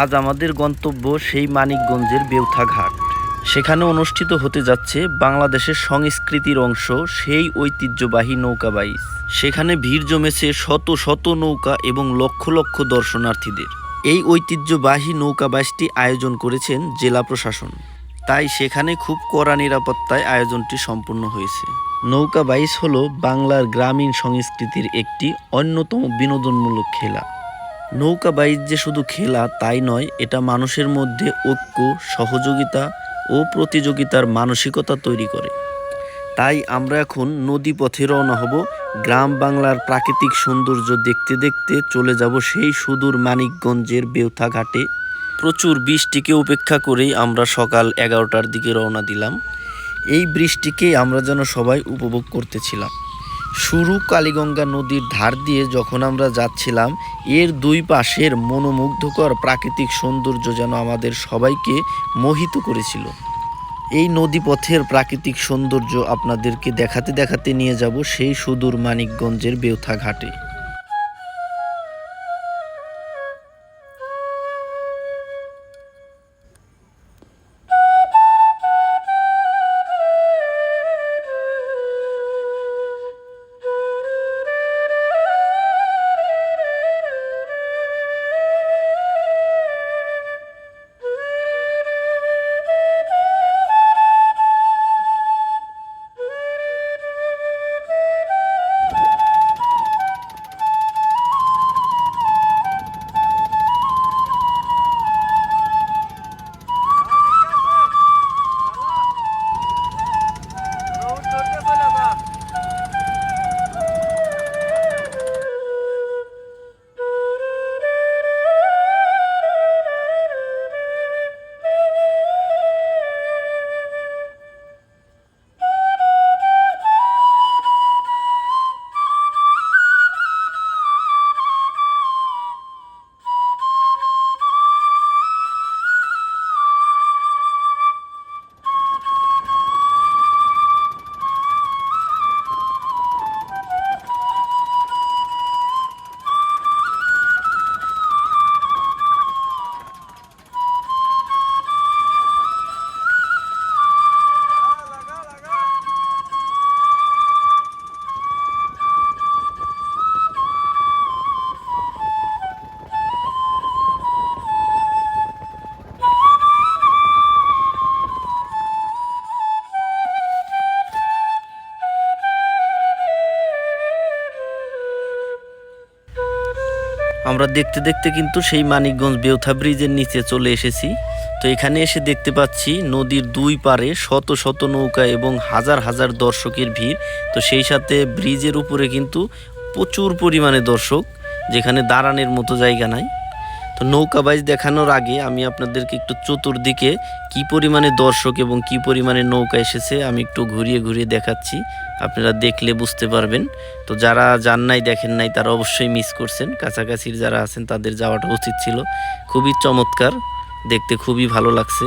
আজ আমাদের গন্তব্য সেই মানিকগঞ্জের বেউথা ঘাট সেখানে অনুষ্ঠিত হতে যাচ্ছে বাংলাদেশের সংস্কৃতির অংশ, সেই ঐতিহ্যবাহী নৌকা বাইচ সেখানে ভিড় জমেছে শত শত নৌকা এবং লক্ষ লক্ষ দর্শনার্থীদের। এই ঐতিহ্যবাহী নৌকা বাইচটি আয়োজন করেছেন জেলা প্রশাসন। তাই সেখানে খুব কড়া নিরাপত্তায় আয়োজনটি সম্পূর্ণ হয়েছে। নৌকা বাইচ হলো বাংলার গ্রামীণ সংস্কৃতির একটি অন্যতম বিনোদনমূলক খেলা। নৌকা বাইচ যে শুধু খেলা তাই নয়, এটা মানুষের মধ্যে ঐক্য, সহযোগিতা ও প্রতিযোগিতার মানসিকতা তৈরি করে। তাই আমরা এখন নদী পথে রওনা হব। গ্রাম বাংলার প্রাকৃতিক সৌন্দর্য দেখতে দেখতে চলে যাব সেই সুদূর মানিকগঞ্জের বেউথা ঘাটে। প্রচুর বৃষ্টিকে উপেক্ষা করেই আমরা সকাল এগারোটার দিকে রওনা দিলাম। এই বৃষ্টিকে আমরা যেন সবাই উপভোগ করতেছিলাম। শুরু কালীগঙ্গা নদীর ধার দিয়ে যখন আমরা যাচ্ছিলাম, এর দুই পাশের মনোমুগ্ধকর প্রাকৃতিক সৌন্দর্য যেন আমাদের সবাইকে মোহিত করেছিল। এই নদীপথের প্রাকৃতিক সৌন্দর্য আপনাদেরকে দেখাতে দেখাতে নিয়ে যাব সেই সুদূর মানিকগঞ্জের বেউথা ঘাটে। আমরা দেখতে দেখতে কিন্তু সেই মানিকগঞ্জ বেউথা ব্রিজের নিচে চলে এসেছি। তো এখানে এসে দেখতে পাচ্ছি নদীর দুই পারে শত শত নৌকা এবং হাজার হাজার দর্শকের ভিড়। তো সেই সাথে ব্রিজের উপরে কিন্তু প্রচুর পরিমাণে দর্শক, যেখানে দাঁড়ানোর মতো জায়গা নাই। তো নৌকা বাইজ দেখানোর আগে আমি আপনাদেরকে একটু চতুর্দিকে কি পরিমাণে দর্শক এবং কি পরিমাণে নৌকা এসেছে আমি একটু ঘুরিয়ে ঘুরিয়ে দেখাচ্ছি। আপনারা দেখলে বুঝতে পারবেন। তো যারা যান নাই, দেখেন নাই, তারা অবশ্যই মিস করছেন। কাছাকাছির যারা আছেন, তাদের যাওয়াটা উচিত ছিল। খুবই চমৎকার। দেখতে খুবই ভালো লাগছে।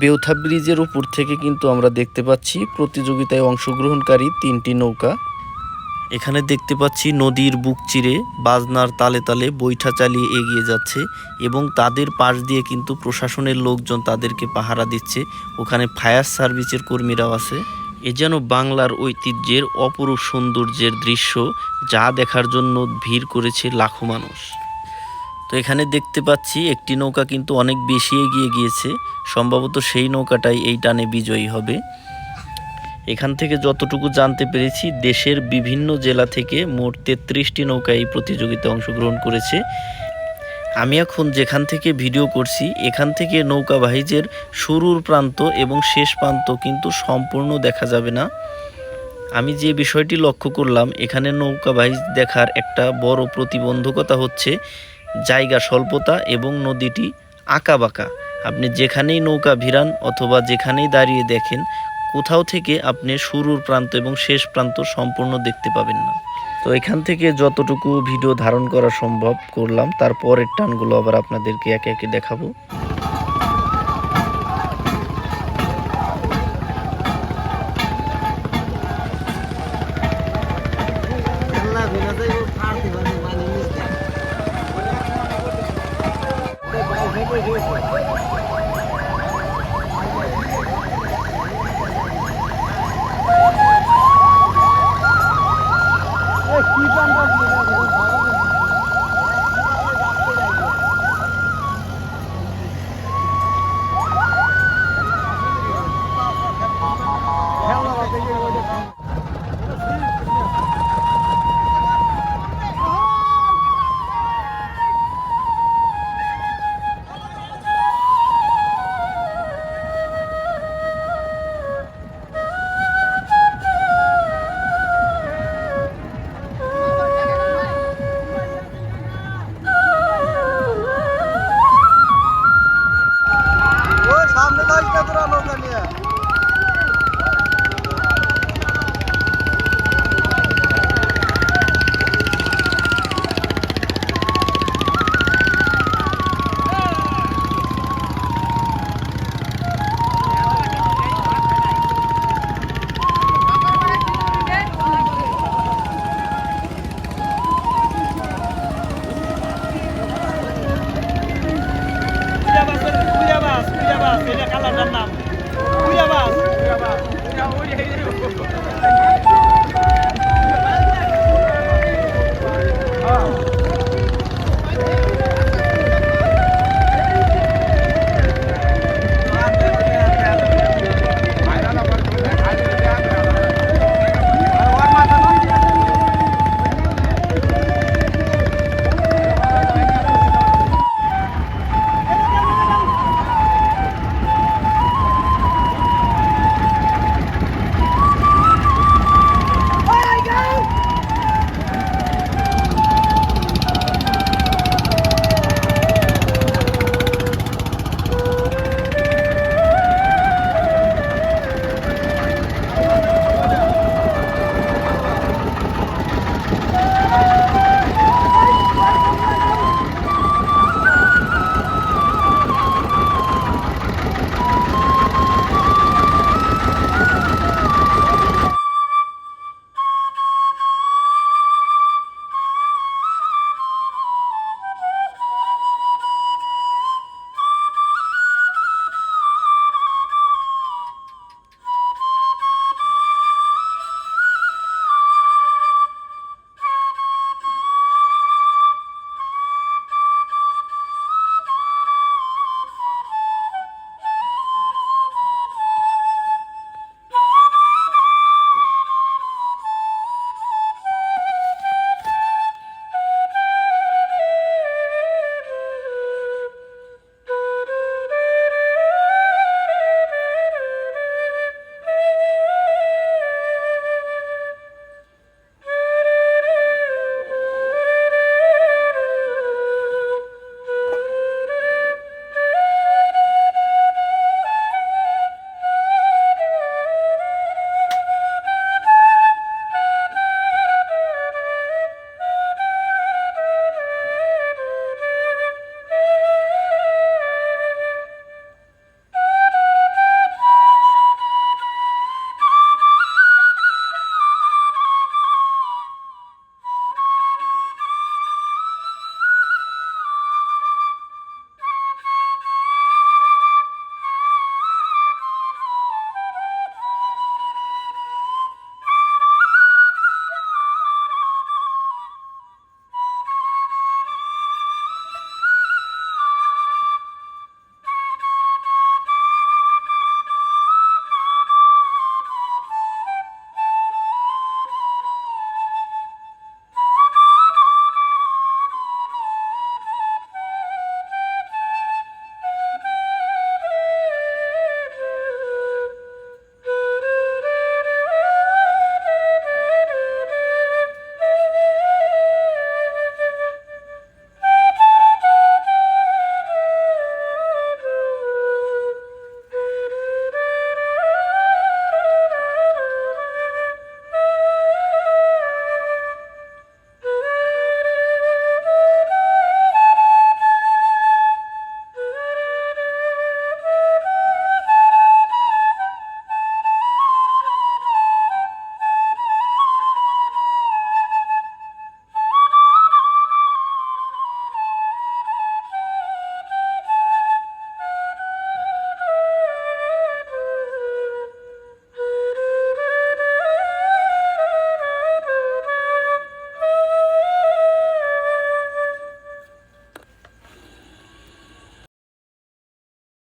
বেউথা ব্রিজের উপর থেকে কিন্তু আমরা দেখতে পাচ্ছি, প্রতিযোগিতায় অংশগ্রহণকারী তিনটি নৌকা। এখানে দেখতে পাচ্ছি নদীর বুক চিরে বাজনার তালে তালে বৈঠা চালিয়ে এগিয়ে যাচ্ছে এবং তাদের পাশ দিয়ে কিন্তু প্রশাসনের লোকজন তাদেরকে পাহারা দিচ্ছে। ওখানে ফায়ার সার্ভিসের কর্মীরাও আছে। এ যেন বাংলার ঐতিহ্যের অপরূপ সৌন্দর্যের দৃশ্য যা দেখার জন্য ভিড় করেছে লাখো মানুষ। তো এখানে দেখতে পাচ্ছি একটি নৌকা কিন্তু অনেক বেশি এগিয়ে গিয়েছে। সম্ভবত সেই নৌকাটাই এই টানে বিজয়ী হবে। এখান থেকে যতটুকু জানতে পেরেছি, দেশের বিভিন্ন জেলা থেকে মোট তেত্রিশটি নৌকা এই প্রতিযোগিতায় অংশগ্রহণ করেছে। আমি এখন যেখান থেকে ভিডিও করছি, এখান থেকে নৌকাবাহীদের শুরুর প্রান্ত এবং শেষ প্রান্ত কিন্তু সম্পূর্ণ দেখা যাবে না। আমি যে বিষয়টি লক্ষ্য করলাম, এখানে নৌকাবাহী দেখার একটা বড় প্রতিবন্ধকতা হচ্ছে জায়গা স্বল্পতা এবং নদীটি আঁকা বাঁকা আপনি যেখানেই নৌকা ভিড়ান অথবা যেখানেই দাঁড়িয়ে দেখেন কোথাও থেকে আপনি শুরুর প্রান্ত এবং শেষ প্রান্ত সম্পূর্ণ দেখতে পাবেন না। তো এখান থেকে যতটুকু ভিডিও ধারণ করা সম্ভব করলাম, তারপরের টানগুলো আবার আপনাদেরকে একে একে দেখাবো।